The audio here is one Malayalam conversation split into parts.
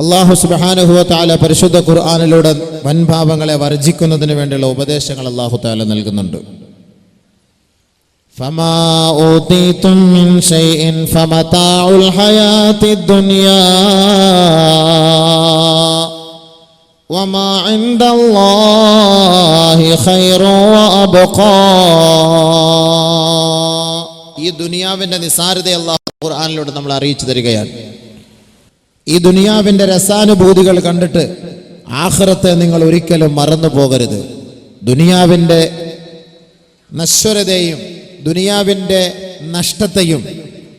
അള്ളാഹു സുബാനുഹുല പരിശുദ്ധ ഖുർആാനിലൂടെ വൻഭാവങ്ങളെ വർജിക്കുന്നതിന് വേണ്ടിയുള്ള ഉപദേശങ്ങൾ അള്ളാഹു താല നൽകുന്നുണ്ട്. ഖൈറു ഈ ദുനിയാവിന്റെ നിസാരത അള്ളാഹു ഖുർആാനിലൂടെ നമ്മൾ അറിയിച്ചു തരികയാണ്. ഈ ദുനിയാവിന്റെ രസാനുഭൂതികൾ കണ്ടിട്ട് ആഹ്റത്തെ നിങ്ങൾ ഒരിക്കലും മറന്നു പോകരുത്. ദുനിയാവിന്റെ നശ്വരതയും ദുനിയാവിന്റെ നഷ്ടത്തെയും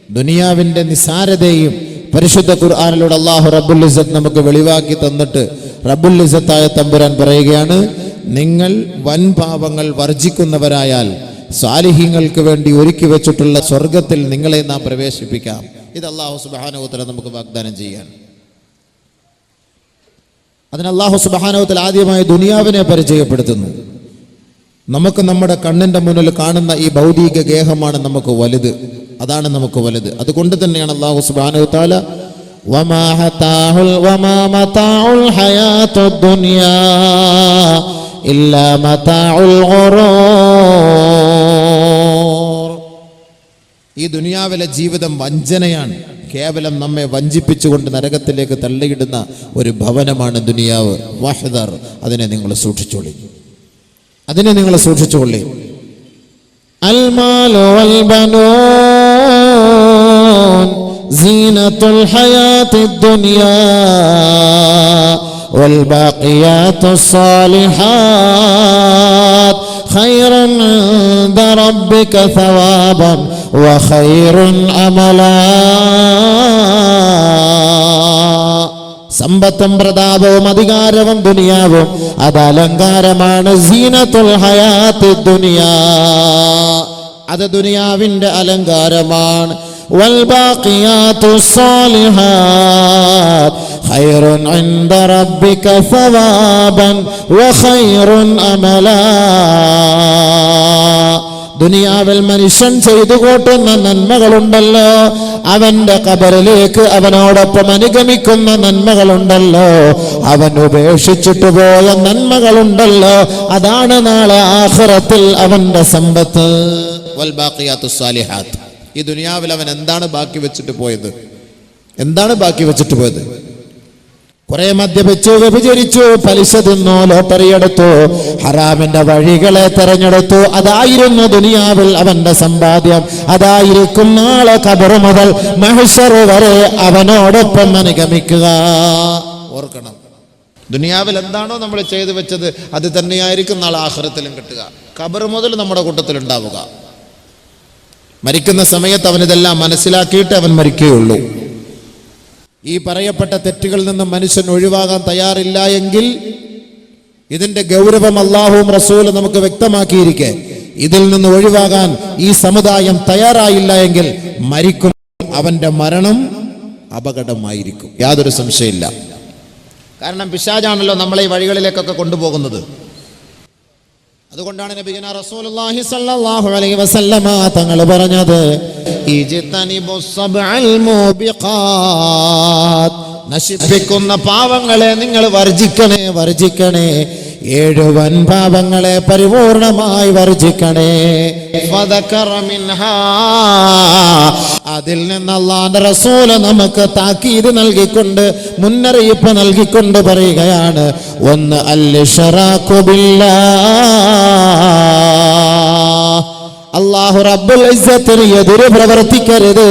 ദുനിയാവിന്റെ നിസാരതയും പരിശുദ്ധ ഖുർആാനിലൂടെ അള്ളാഹു റബ്ബുൽ ഇസത്ത് നമുക്ക് വെളിവാക്കി തന്നിട്ട് റബ്ബുൽ ഇസത്തായ തമ്പുരാൻ പറയുകയാണ് നിങ്ങൾ വൻപാപങ്ങൾ വർജിക്കുന്നവരായാൽ സാലിഹ്യങ്ങൾക്ക് വേണ്ടി ഒരുക്കി വെച്ചിട്ടുള്ള സ്വർഗത്തിൽ നിങ്ങളെ നാം പ്രവേശിപ്പിക്കാം. ഇത് അള്ളാഹു സുബാനോത്തര നമുക്ക് വാഗ്ദാനം ചെയ്യാൻ. അതിന് അള്ളാഹു സുബാനോത്തിൽ ആദ്യമായി ദുനിയാവിനെ പരിചയപ്പെടുത്തുന്നു. നമുക്ക് നമ്മുടെ കണ്ണിന്റെ മുന്നിൽ കാണുന്ന ഈ ഭൗതിക ഗേഹമാണ് നമുക്ക് വലുത്. അതാണ് നമുക്ക് വലുത്. അതുകൊണ്ട് തന്നെയാണ് അള്ളാഹു സുബാനു താല ഇല്ല ഈ ദുനിയാവിലെ ജീവിതം വഞ്ചനയാണ് കേവലം നമ്മെ വഞ്ചിപ്പിച്ചുകൊണ്ട് നരകത്തിലേക്ക് തള്ളിയിടുന്ന ഒരു ഭവനമാണ് ദുനിയാവ് വഹദർ അതിനെ നിങ്ങൾ സൂക്ഷിച്ചോളി അതിനെ നിങ്ങൾ സൂക്ഷിച്ചുകൊള്ളി المال والبنون زينة الحياة الدنيا والباقيات الصالحات خير عند ربك ثوابا وخير أملا സമ്പത്തും പ്രതാപവും അധികാരവും ദുനിയാവും അത് അലങ്കാരമാണ് സീനത്തുൽ ഹയാത്ത് ദുനിയാ അത് ദുനിയാവിന്റെ അലങ്കാരമാണ് والباقيات الصالحات خير عند ربك ثوابا وخير أملا ദുനിയാവിൽ മനുഷ്യൻ ചെയ്തു കൂട്ടുന്ന നന്മകളുണ്ടല്ലോ അവന്റെ കബറിലേക്ക് അവനോടൊപ്പം അനുഗമിക്കുന്ന നന്മകളുണ്ടല്ലോ അവൻ ഉപേക്ഷിച്ചിട്ട് പോയ നന്മകളുണ്ടല്ലോ അതാണ് നാളെ ആഖിറത്തിൽ അവന്റെ സമ്പത്ത് വൽബാഖിയാത്തു സാലിഹാത്ത് ഈ ദുനിയാവിൽ അവൻ എന്താണ് ബാക്കി വെച്ചിട്ട് പോയത് എന്താണ് ബാക്കി വെച്ചിട്ട് പോയത് കുറെ മദ്യപിച്ചു വ്യഭിചരിച്ചു പലിശ തിന്നു ലോട്ടറി എടുത്തു ഹറാമിന്റെ വഴികളെ തെരഞ്ഞെടുത്തു. അതായിരുന്നു ദുനിയാവിൽ അവന്റെ സമ്പാദ്യം. അതായിരിക്കും നാളെ കബർ മുതൽ മഹിഷർ വരെ അവനോടൊപ്പം അനുഗമിക്കുക. ഓർക്കണം. ദുനിയാവിൽ എന്താണോ നമ്മൾ ചെയ്തു വെച്ചത് അത് തന്നെയായിരിക്കും നാളെ ആഹ്റത്തിലും കിട്ടുക. കബർ മുതൽ നമ്മുടെ കൂട്ടത്തിൽ ഉണ്ടാവുക. മരിക്കുന്ന സമയത്ത് അവനിതെല്ലാം മനസ്സിലാക്കിയിട്ട് അവൻ മരിക്കുകയുള്ളൂ. ഈ പറയപ്പെട്ട തെറ്റുകളിൽ നിന്ന് മനുഷ്യൻ ഒഴിവാകാൻ തയ്യാറില്ല എങ്കിൽ ഇതിന്റെ ഗൗരവം അള്ളാഹുവും റസൂലും നമുക്ക് വ്യക്തമാക്കിയിരിക്കെ. ഇതിൽ നിന്ന് ഒഴിവാകാൻ ഈ സമുദായം തയ്യാറായില്ല എങ്കിൽ മരിക്കും അവന്റെ മരണം അപകടമായിരിക്കും. യാതൊരു സംശയമില്ല. കാരണം പിശാജാണല്ലോ നമ്മളെ ഈ വഴികളിലേക്കൊക്കെ കൊണ്ടുപോകുന്നത്. അതുകൊണ്ടാണ് നബിഗന റസൂലുള്ളാഹി അലൈഹി വസല്ലമ തങ്ങൾ പറഞ്ഞത് നശിപ്പിക്കുന്ന പാവങ്ങളെ നിങ്ങൾ വർജിക്കണേ വർജിക്കണേ. ഏഴ് വൻ പാപങ്ങളെ പരിപൂർണമായി വർജിക്കണേ. അതിൽ നിന്ന് അള്ളാന്റെ റസൂൽ നമുക്ക് താക്കീത് നൽകിക്കൊണ്ട് മുന്നറിയിപ്പ് നൽകിക്കൊണ്ട് പറയുകയാണ്. ഒന്ന് അല്ലിഷറാക്കുബില്ല അള്ളാഹു റബ്ബുൽ ഇസ്സത്തിന് എതിര് പ്രവർത്തിക്കരുത്.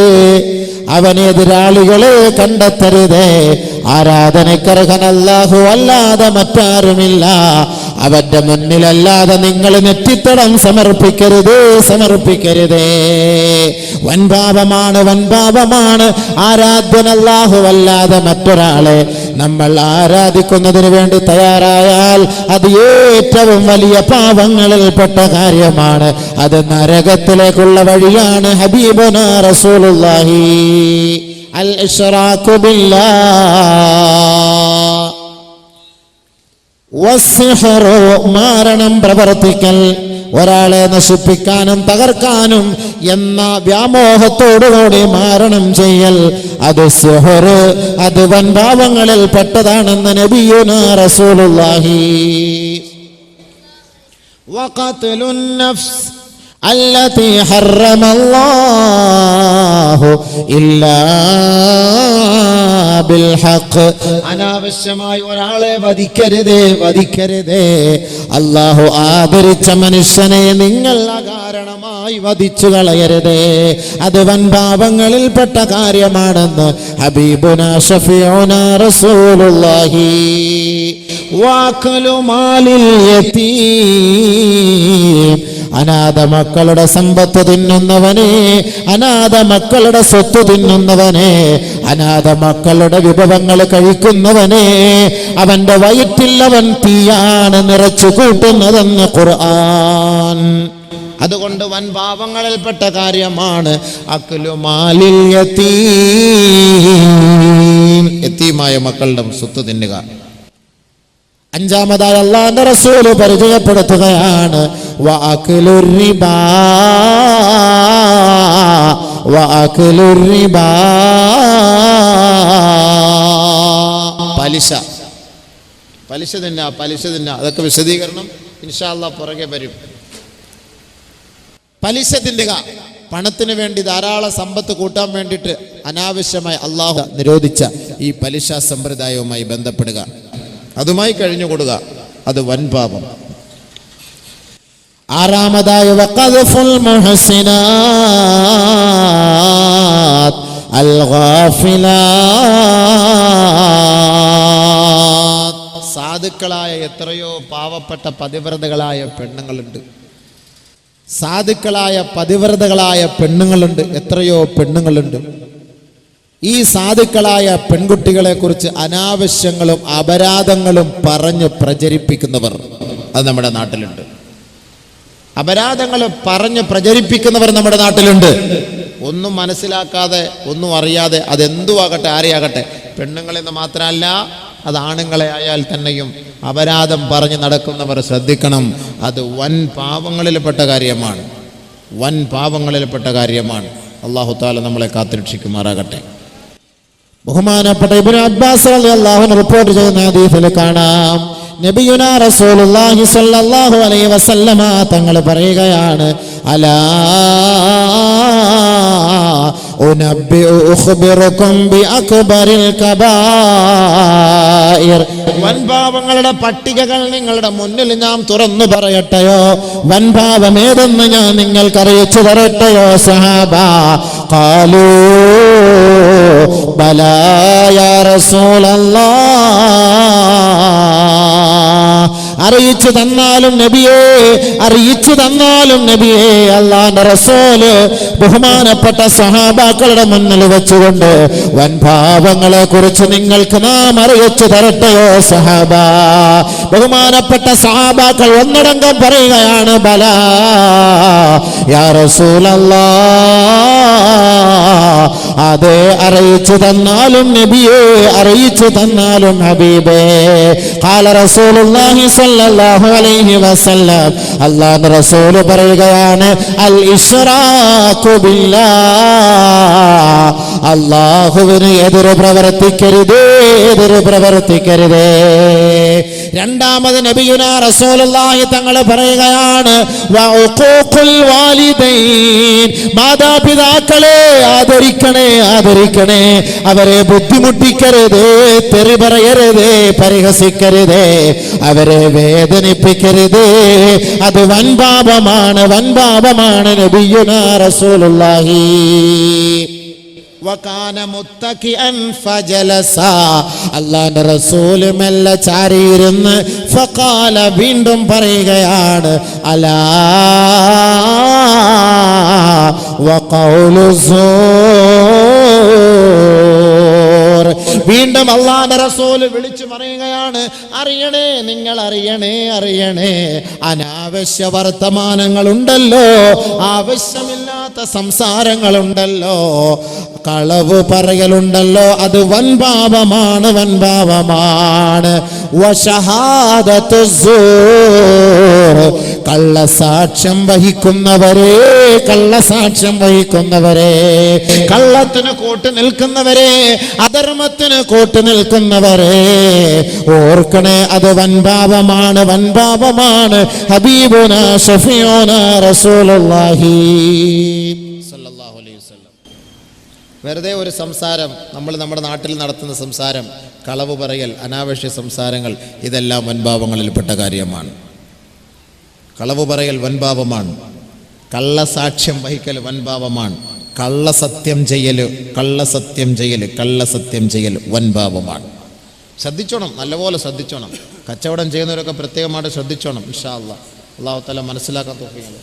അവൻ എതിരാളികളെ കണ്ടെത്തരുത്. ആരാധനക്കർഹൻ അല്ലാഹു അല്ലാതെ മറ്റാരുമില്ല. അവന്റെ മുന്നിലല്ലാതെ നിങ്ങൾ നെറ്റിത്തടം സമർപ്പിക്കരുത് സമർപ്പിക്കരുതേ. വൻപാപമാണ് വൻപാപമാണ്. ആരാധ്യൻ അല്ലാഹു അല്ലാതെ മറ്റൊരാളെ നമ്മൾ ആരാധിക്കുന്നതിന് വേണ്ടി തയ്യാറായാൽ അത് ഏറ്റവും വലിയ പാപങ്ങളിൽപ്പെട്ട കാര്യമാണ്. അത് നരകത്തിലേക്കുള്ള വഴിയാണ് ഹബീബന റസൂലുള്ളാഹി. അൽ മാരണം പ്രവർത്തിക്കൽ. ഒരാളെ നശിപ്പിക്കാനും തകർക്കാനും എന്ന വ്യാമോഹത്തോടുകൂടി മാരണം ചെയ്യൽ അത് സിഹർ അത് വൻഭാവങ്ങളിൽ പെട്ടതാണെന്ന് നബിയുന റസൂലുള്ളാഹി وقتل النفس التي حرم الله إلا بالحق അനാവശ്യമായി ഒരാളെ വധിക്കരുതേ വധിക്കരുതേ അള്ളാഹു ആദരിച്ച മനുഷ്യനെ നിങ്ങൾ അകാരണമായി വധിച്ചു കളയരുതേ. അത് വൻ പാപങ്ങളിൽപ്പെട്ട കാര്യമാണെന്ന് ഹബീബുന ഷഫിയോന റസൂലുള്ളാഹി. വാക്കലുമാലിൽ യതീം. അനാഥ മക്കളുടെ സമ്പത്ത് തിന്നുന്നവനെ അനാഥ മക്കളുടെ സ്വത്ത് തിന്നുന്നവനെ അനാഥ മക്കളുടെ വിഭവങ്ങൾ കഴിക്കുന്നവനെ അവന്റെ വയറ്റിൽ അവൻ തീയാണ് നിറച്ചു കൂട്ടുന്നതെന്ന് ഖുർആൻ. അതുകൊണ്ട് വൻ പാപങ്ങളിൽപ്പെട്ട കാര്യമാണ് അക്കുലുമാലിൽ യതീം. യതീമായ മക്കളുടെ സ്വത്ത് തിന്നുക. അഞ്ചാമതായി അള്ളാന്റെ റസൂൽ പരിചയപ്പെടുത്തുകയാണ്. പലിശ. പലിശ തിന്ന പലിശ തിന്ന. അതൊക്കെ വിശദീകരണം ഇൻഷാല്ല പുറകെ വരും. പലിശ തിന്നുക. പണത്തിന് വേണ്ടി ധാരാളം സമ്പത്ത് കൂട്ടാൻ വേണ്ടിയിട്ട് അനാവശ്യമായി അള്ളാഹു നിരോധിച്ച ഈ പലിശ സമ്പ്രദായവുമായി ബന്ധപ്പെടുക. അതുമായി കഴിഞ്ഞുകൊടുക അത് വൻപാപം ആറാമതായി വഖദ്ഫുൽ മുഹസിനാത്ത് അൽ സാധുക്കളായ എത്രയോ പാവപ്പെട്ട പതിവ്രതകളായ പെണ്ണുങ്ങളുണ്ട്. സാധുക്കളായ പതിവ്രതകളായ പെണ്ണുങ്ങളുണ്ട്. എത്രയോ പെണ്ണുങ്ങളുണ്ട്. ഈ സാധുക്കളായ പെൺകുട്ടികളെ കുറിച്ച് അനാവശ്യങ്ങളും അപരാധങ്ങളും പറഞ്ഞ് പ്രചരിപ്പിക്കുന്നവർ. അത് നമ്മുടെ നാട്ടിലുണ്ട്. അപരാധങ്ങൾ പറഞ്ഞ് പ്രചരിപ്പിക്കുന്നവർ നമ്മുടെ നാട്ടിലുണ്ട്. ഒന്നും മനസ്സിലാക്കാതെ ഒന്നും അറിയാതെ അതെന്തുവാകട്ടെ ആരെയാകട്ടെ പെണ്ണുങ്ങളെന്ന് മാത്രമല്ല അത് ആണുങ്ങളെ ആയാൽ തന്നെയും അപരാധം പറഞ്ഞ് നടക്കുന്നവർ ശ്രദ്ധിക്കണം. അത് വൻ പാവങ്ങളിൽപ്പെട്ട കാര്യമാണ്. വൻ പാവങ്ങളിൽപ്പെട്ട കാര്യമാണ്. അള്ളാഹു താല നമ്മളെ കാത്തുരക്ഷിക്കുമാറാകട്ടെ. ബഹുമാനപ്പെട്ട ഇബ്നു അബ്ബാസ് റളിയല്ലാഹു അൻഹു റിപ്പോർട്ട് ചെയ്യുന്ന ഹദീസിൽ കാണാം. നബിയുന റസൂലുള്ളാഹി സ്വല്ലല്ലാഹു അലൈഹി വസല്ലമ തങ്ങൾ പറയുകയാണ് അലാ ഉനബ്ബിഉ ഉഖ്ബിറുക്കും കബായിർ. വൻപാപങ്ങളുടെ പട്ടികകൾ നിങ്ങളുടെ മുന്നിൽ ഞാൻ തുറന്നു പറയട്ടെയോ? വൻപാപം ഏതെന്ന് ഞാൻ നിങ്ങൾക്ക് അറിയിച്ചു തരട്ടെയോ സഹാബ? കാലൂ ബലാ യാ റസൂലല്ലാഹ് അറിയിച്ചു തന്നാലും നബിയെ അറിയിച്ചു തന്നാലും നബിയെ അള്ളാന്റെ റസോൽ ബഹുമാനപ്പെട്ട സഹാബാക്കളുടെ മുന്നിൽ വെച്ചുകൊണ്ട് വൻ പാപങ്ങളെ കുറിച്ച് നിങ്ങൾക്ക് നാം അറിയിച്ചു തരട്ടെയോ സഹാബ ബഹുമാനപ്പെട്ട സഹാബാക്കൾ ഒന്നടങ്കം പറയുകയാണ് ബല യാ റസൂലല്ലാ അതെ അറിയിച്ചു തന്നാലും നബിയെ അറിയിച്ചു തന്നാലും ഹബീബേ. കാല റസൂലുള്ളാഹി സ്വല്ലല്ലാഹു അലൈഹി വസല്ലം. അല്ലാഹു റസൂൽ പറയുകയാണ് അൽ ഇശ്റാഖു ബില്ലാഹ്. അല്ലാഹുവിന് എതിര് പ്രവർത്തിക്കരുതേ എതിർ പ്രവർത്തിക്കരുതേ. രണ്ടാമത് നബിയുന റസൂലുള്ളാഹി തങ്ങൾ പറയുകയാണ് മാതാപിതാക്കളെ ആദരിക്കണേ ആദരിക്കണേ. അവരെ ബുദ്ധിമുട്ടിക്കരുത് തെറി പറയരുത് പരിഹസിക്കരുത്. അവരെ വേദനിപ്പിക്കരുതേ. അത് വൻപാപമാണ് വൻപാപമാണ് നബിയുന റസൂലുള്ളാഹി. അല്ലാഹുവിന്റെ റസൂൽ മെല്ലെ ചാരിയിരുന്ന് ഫഖാല വീണ്ടും പറയുകയാണ് അലാ വഖൗലു വീണ്ടും അള്ളാന്റെ റസൂൽ വിളിച്ചു പറയുകയാണ് അറിയണേ നിങ്ങൾ അറിയണേ അറിയണേ അനാവശ്യ വർത്തമാനങ്ങളുണ്ടല്ലോ ആവശ്യമില്ലാത്ത സംസാരങ്ങളുണ്ടല്ലോ കളവ് പറയലുണ്ടല്ലോ അത് വൻപാപമാണ് വൻപാപമാണ് കള്ളസാക്ഷ്യം വഹിക്കുന്നവരെ കള്ളസാക്ഷ്യം വഹിക്കുന്നവരെ. കള്ളത്തിന് കൂട്ട് നിൽക്കുന്നവരെ അധർമ്മത്തിന് കൂട്ട് നിൽക്കുന്നവരെ. ഓർക്കണേ അത് വൻപാപമാണ് വൻപാപമാണ് ഹബീബുന ഷഫിയോന റസൂലുള്ളാഹി. വെറുതെ ഒരു സംസാരം നമ്മൾ നമ്മുടെ നാട്ടിൽ നടത്തുന്ന സംസാരം കളവ് പറയൽ അനാവശ്യ സംസാരങ്ങൾ ഇതെല്ലാം വൻപാപങ്ങളിൽപ്പെട്ട കാര്യമാണ്. കളവ് പറയൽ വൻപാപമാണ് കള്ളസാക്ഷ്യം വഹിക്കൽ വൻപാപമാണ് കള്ളസത്യം ചെയ്യൽ കള്ളസത്യം ചെയ്യൽ കള്ളസത്യം ചെയ്യൽ വൻപാപമാണ് ശ്രദ്ധിച്ചോണം നല്ലപോലെ ശ്രദ്ധിച്ചോണം. കച്ചവടം ചെയ്യുന്നവരൊക്കെ പ്രത്യേകമായിട്ട് ശ്രദ്ധിച്ചോണം ഇൻഷാ അള്ളാഹ് അള്ളാഹു തല മനസ്സിലാക്കാൻ തോന്നിയത്